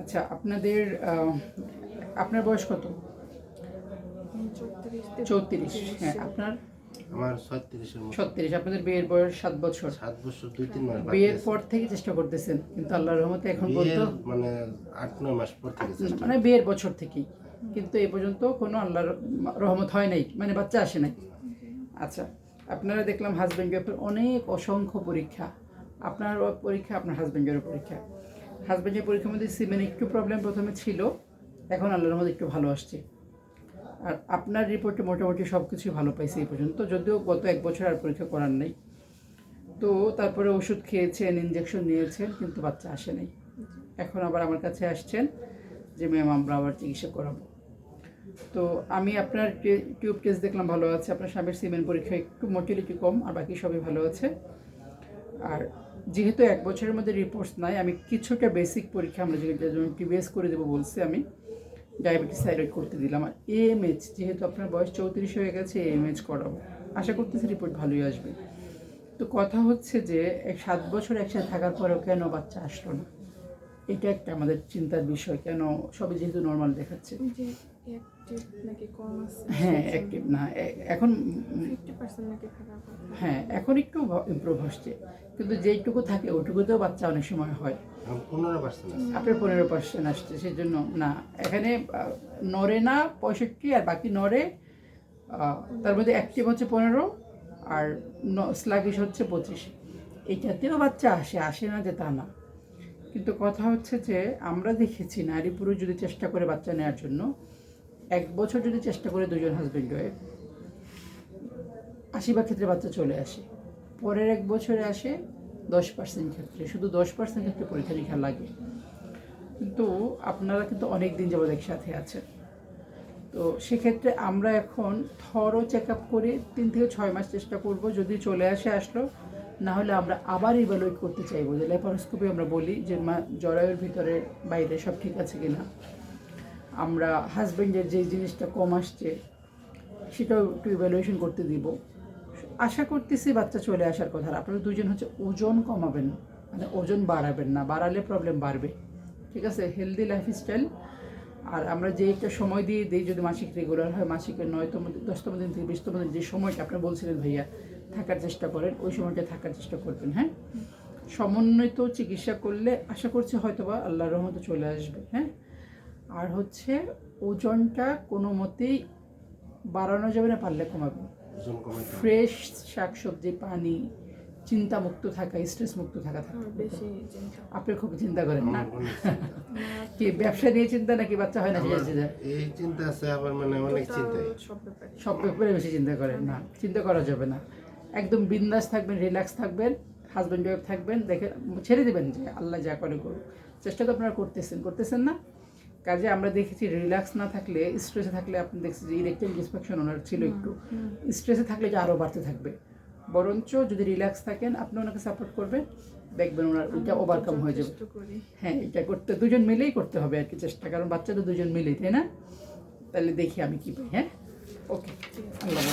আচ্ছা আপনাদের আপনার বয়স কত? চৌত্রিশ হ্যাঁ আপনার? আমার ছত্রিশ আপনাদের বিয়ের বয়স সাত বছর। সাত বছর দুই তিন মাস বিয়ের পর থেকে চেষ্টা করতেছেন কিন্তু আল্লাহর রহমতে এখন পর্যন্ত মানে আট নয় মাস পর থেকে মানে বিয়ের বছর থেকেই কিন্তু এ পর্যন্ত কোনো আল্লাহর রহমত হয় নাই মানে বাচ্চা আসে নাই। আচ্ছা আপনারা দেখলাম হাজব্যান্ড ওয়াইফের অনেক অসংখ্য পরীক্ষা আপনার পরীক্ষা আপনার হাজব্যান্ডেরও পরীক্ষা। হাজব্যান্ডের পরীক্ষার মধ্যে সিমেন একটু প্রবলেম প্রথমে ছিল। এখন আল্লাহর মধ্যে একটু ভালো আসছে। আর আপনার রিপোর্টে মোটামুটি সব কিছুই ভালো পাইছে এই পর্যন্ত। যদিও গত এক বছর আর পরীক্ষা করার নেই। তো তারপরে ওষুধ খেয়েছেন ইঞ্জেকশন নিয়েছেন, কিন্তু বাচ্চা আসে নাই। এখন আবার আমার কাছে আসছেন যে ম্যাম আমরা আবার চিকিৎসা করাবো। তো আমি আপনার টিউব টেস্ট দেখলাম ভালো আছে। আপনার স্বামীর সিমেন্ট পরীক্ষা একটু মোটিলিটি কম, আর বাকি সবই ভালো আছে। আর যেহেতু এক বছরের মধ্যে রিপোর্টস নাই, আমি কিছুটা বেসিক পরীক্ষা আমরা যেটা টিবিএস করে দেবো বলছি আমি ডায়াবেটিস থাইরয়েড করতে দিলাম। আর এএমএইচ যেহেতু আপনার বয়স চৌত্রিশ হয়ে গেছে এএমএইচ করাবো আশা করতেছি রিপোর্ট ভালোই আসবে। তো কথা হচ্ছে যে সাত বছর একসাথে থাকার পরেও কেন বাচ্চা আসলো না? এটা একটা আমাদের চিন্তার বিষয় কেন সবই যেহেতু নর্মাল দেখাচ্ছে। ওই যে অ্যাক্টিভ নাকি কম আছে? হ্যাঁ অ্যাক্টিভ না এখন হ্যাঁ এখন একটু ইমপ্রুভ হচ্ছে। কিন্তু যেইটুকু থাকে ওইটুকুতেও বাচ্চা অনেক সময় হয়। পনেরো পার্সেন্ট আছে। আপনার পনেরো পার্সেন্ট আসছে সেই জন্য না এখানে নরে না পঁয়ষট্টি আর বাকি নরে তার মধ্যে অ্যাক্টিভ হচ্ছে পনেরো আর স্লাগিশ হচ্ছে পঁচিশ। এইটাতেও বাচ্চা আসে আসে না যে তা না। কিন্তু কথা হচ্ছে যে আমরা দেখেছি নারী পুরুষ যদি চেষ্টা করে বাচ্চা নেওয়ার জন্য, এক বছর যদি চেষ্টা করে দুজন হাজব্যান্ড ওয়াইফ আশিবার ক্ষেত্রে বাচ্চা চলে আসে। পরের এক বছরে আসে দশ পার্সেন্ট ক্ষেত্রে। শুধু দশ পার্সেন্ট ক্ষেত্রে পরীক্ষা নিরীক্ষা লাগে। কিন্তু আপনারা কিন্তু অনেক দিন যাবত একসাথে আছেন। তো সেক্ষেত্রে আমরা এখন থরো চেক আপ করে তিন থেকে ছয় মাস চেষ্টা করব। যদি চলে আসে, আসলো না হলে আমরা আবার ইভ্যালুয়েট করতে চাইব যে ল্যাপারোস্কোপি আমরা বলি যে মা জরায়ুর ভিতরে বাইরে সব ঠিক আছে কি না আমরা হাজব্যান্ডের যে জিনিসটা কম আসছে, সেটাও একটু ইভ্যালুয়েশন করতে দিব। আশা করতেছি বাচ্চা চলে আসার কথা আপনারা দুজন হচ্ছে ওজন কমাবেন মানে ওজন বাড়াবেন না, বাড়ালে প্রবলেম বাড়বে। ঠিক আছে? হেলদি লাইফস্টাইল আর আমরা যে একটা সময় দিয়ে দিই যদি মাসিক রেগুলার হয় মাসিকের নয়তম দশতম দিন থেকে বিশতম দিন যে সময়টা আপনি বলছিলেন ভাইয়া থাকার চেষ্টা করেন ওই সময়টা থাকার চেষ্টা করবেন হ্যাঁ? সমন্বিত চিকিৎসা করলে আশা করছি হয়তোবা আল্লাহর রহমতে চলে আসবে হ্যাঁ? আর হচ্ছে ওজনটা কোনো মতেই বাড়ানো যাবে না পারলে কমাবে। ফ্রেশ শাকসবজি পানি চিন্তামুক্ত থাকা স্ট্রেস মুক্ত থাকা। থাকা বেশি আপনি খুব চিন্তা করেন না। চিন্তা। কি ব্যবসা নিয়ে চিন্তা নাকি বাচ্চা হয় না এই চিন্তা আছে আবার মানে অনেক Total সব ব্যাপারে বেশি চিন্তা করেন না। চিন্তা করা যাবে না। একদম বিন্দাস থাকবেন রিল্যাক্স থাকবেন হাজব্যান্ড ওয়াইফ থাকবেন দেখে ছেড়ে দেবেন যে আল্লাহ যা করে করুক। চেষ্টা তো আপনারা করতেছেন করতেছেন না? কাজে আমরা দেখেছি রিল্যাক্স না থাকলে স্ট্রেসে থাকলে আপনি দেখছি যে ইরেকটাইল ডিসফ্যাকশন ওনার ছিল একটু। স্ট্রেসে থাকলে যে আরও বাড়তে থাকবে। বরঞ্চ যদি রিল্যাক্স থাকেন আপনি ওনাকে সাপোর্ট করবেন দেখবেন ওনার ওইটা ওভারকাম হয়ে যাবে। হ্যাঁ এটা করতে দুজন মিলেই করতে হবে আর কি চেষ্টা কারণ বাচ্চা তো দুজন মিলেই তাই না? তাহলে দেখি আমি কী পাই হ্যাঁ? ওকে আল্লাহ।